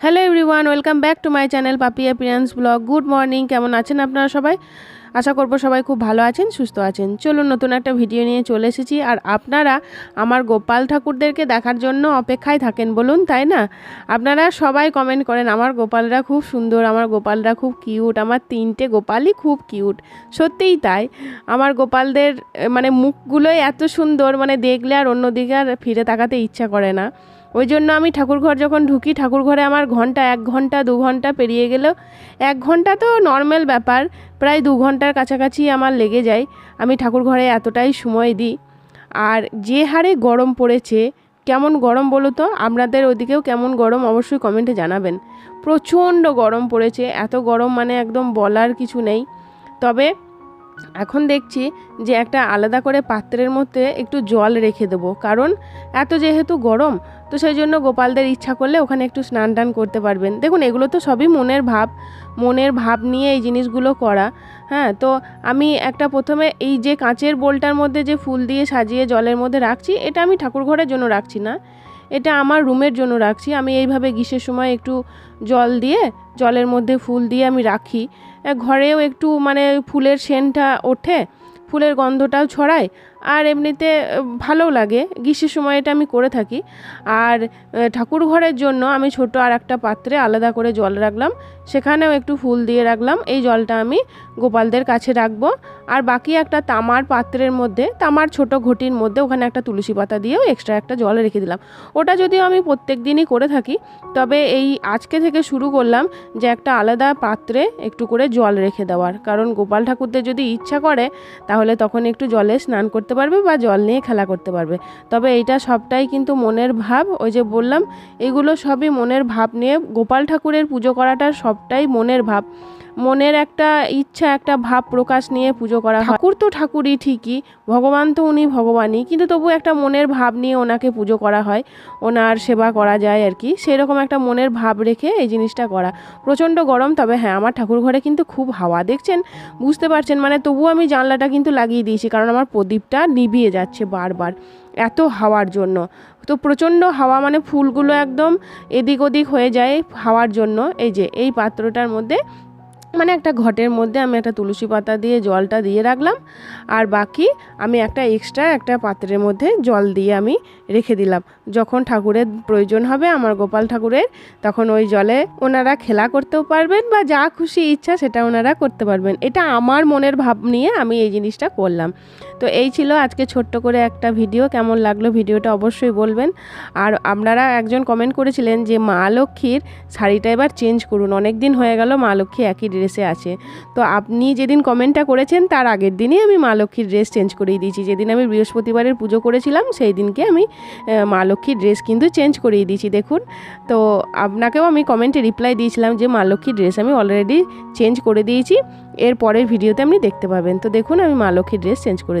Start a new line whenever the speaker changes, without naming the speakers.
Hello everyone, welcome back to my channel Papiya Piyans vlog. Good morning, কেমন আছেন আপনারা সবাই? আশা করব সবাই খুব ভালো আছেন, সুস্থ আছেন। চলুন, নতুন একটা ভিডিও নিয়ে চলে এসেছি। আর আপনারা আমার গোপাল ঠাকুরদেরকে দেখার জন্য অপেক্ষায় থাকেন বলুন, তাই না? আপনারা সবাই কমেন্ট করেন, আমার গোপালরা খুব সুন্দর, আমার গোপালরা খুব কিউট আমার তিনটে গোপালই খুব কিউট সত্যিই তাই। আমার গোপালদের মানে মুখগুলোই এত সুন্দর মানে দেখলে আর অন্যদিকে আর ফিরে তাকাতে ইচ্ছা করে না। ওই জন্য আমি ঠাকুরঘর যখন ঢুকি, ঠাকুরঘরে আমার ঘণ্টা, এক ঘণ্টা, দু ঘণ্টা পেরিয়ে গেলেও এক ঘণ্টা তো নর্মাল ব্যাপার প্রায় দু ঘণ্টার কাছাকাছি আমার লেগে যায়। আমি ঠাকুর ঘরে এতটাই সময় দিই। আর যে হারে গরম পড়েছে, কেমন গরম বলো তো? আপনাদের ওদিকেও কেমন গরম অবশ্যই কমেন্টে জানাবেন। প্রচণ্ড গরম পড়েছে। এত গরম মানে একদম বলার কিছু নেই। তবে এখন দেখছি যে একটা আলাদা করে পাত্রের মধ্যে একটু জল রেখে দেবো। কারণ এত যেহেতু গরম, তো সেই জন্য গোপালদের ইচ্ছা করলে ওখানে একটু স্নান টান করতে পারবেন। দেখুন, এগুলো তো সবই মনের ভাব। মনের ভাব নিয়ে এই জিনিসগুলো করা। হ্যাঁ তো আমি একটা প্রথমে এই যে কাঁচের বোলটার মধ্যে যে ফুল দিয়ে সাজিয়ে জলের মধ্যে রাখছি, এটা আমি ঠাকুর ঘরের জন্য রাখছি না। এটা আমার রুমের জন্য রাখছি। আমি এইভাবে গ্রীষ্মের সময় একটু জল দিয়ে, জলের মধ্যে ফুল দিয়ে আমি রাখি। ঘরেও একটু মানে ফুলের সেন্টটা ওঠে, ফুলের গন্ধটাও ছড়ায়। আর এমনিতে ভালোও লাগে। গ্রীষ্মের সময় এটা আমি করে থাকি। আর ঠাকুর ঘরের জন্য আমি ছোট আর একটা পাত্রে আলাদা করে জল রাখলাম। সেখানেও একটু ফুল দিয়ে রাখলাম। এই জলটা আমি গোপালদের কাছে রাখব। আর বাকি একটা তামার পাত্রের মধ্যে, তামার ছোট ঘটির মধ্যে ওখানে একটা তুলসী পাতা দিয়েও এক্সট্রা একটা জল রেখে দিলাম। ওটা যদিও আমি প্রত্যেক দিনই করে থাকি, তবে এই আজকে থেকে শুরু করলাম যে একটা আলাদা পাত্রে একটু করে জল রেখে দেওয়ার। কারণ গোপাল ঠাকুরদের যদি ইচ্ছা করে, তাহলে তখন একটু জলে স্নান করতে পারবে বা জল নিয়ে খেলা করতে পারবে। তবে এইটা সবটাই কিন্তু মনের ভাব, ওই যে বললাম, এগুলো সবই মনের ভাব নিয়ে গোপাল ঠাকুরের পুজো করাটা সবটাই মনের ভাব। মনের একটা ইচ্ছা, একটা ভাব প্রকাশ নিয়ে পুজো করা হয়। ঠাকুর তো ঠাকুরই ঠিকই, ভগবান তো উনি ভগবানই, কিন্তু তবু একটা মনের ভাব নিয়ে ওনাকে পুজো করা হয়, ওনার সেবা করা যায় আর কি। সেরকম একটা মনের ভাব রেখে এই জিনিসটা করা। প্রচণ্ড গরম, তবে হ্যাঁ আমার ঠাকুর ঘরে কিন্তু খুব হাওয়া, দেখছেন? বুঝতে পারছেন? মানে তবুও আমি জানলাটা কিন্তু লাগিয়ে দিয়েছি, কারণ আমার প্রদীপটা নিভিয়ে যাচ্ছে বারবার, এত হাওয়ার জন্য। তো প্রচণ্ড হাওয়া মানে ফুলগুলো একদম এদিক ওদিক হয়ে যায় হাওয়ার জন্য। এই যে, এই পাত্রটার মধ্যে মানে একটা ঘটের মধ্যে আমি একটা তুলসী পাতা দিয়ে জলটা দিয়ে রাখলাম। আর বাকি আমি একটা এক্সট্রা একটা পাত্রের মধ্যে জল দিয়ে আমি রেখে দিলাম। যখন ঠাকুরের প্রয়োজন হবে, আমার গোপাল ঠাকুরের, তখন ওই জলে ওনারা খেলা করতেও পারবেন বা যা খুশি ইচ্ছা সেটা ওনারা করতে পারবেন। এটা আমার মনের ভাব নিয়ে আমি এই জিনিসটা করলাম। তো এই ছিল আজকে ছোট্ট করে একটা ভিডিও, কেমন লাগল ভিডিওটা অবশ্যই বলবেন। আর আপনারা একজন কমেন্ট করেছিলেন যে, মা লক্ষ্মীর শাড়িটা এবার চেঞ্জ করুন অনেক দিন হয়ে গেল মা লক্ষ্মী একই ড্রেসে আছে। তো আপনি যেদিন কমেন্টটা করেছেন, তার আগের দিনই আমি মা লক্ষ্মীর ড্রেস চেঞ্জ করিয়ে দিয়েছি। যেদিন আমি বৃহস্পতিবারের পুজো করেছিলাম, সেই দিনকে আমি মা লক্ষ্মীর ড্রেস কিন্তু চেঞ্জ করিয়ে দিয়েছি, দেখুন। তো আপনাকেও আমি কমেন্টে রিপ্লাই দিয়েছিলাম যে, মা লক্ষ্মীর ড্রেস আমি অলরেডি চেঞ্জ করে দিয়েছি, এর পরের ভিডিওতে আপনি দেখতে পাবেন। তো দেখুন, আমি মা লক্ষ্মীর ড্রেস চেঞ্জ করে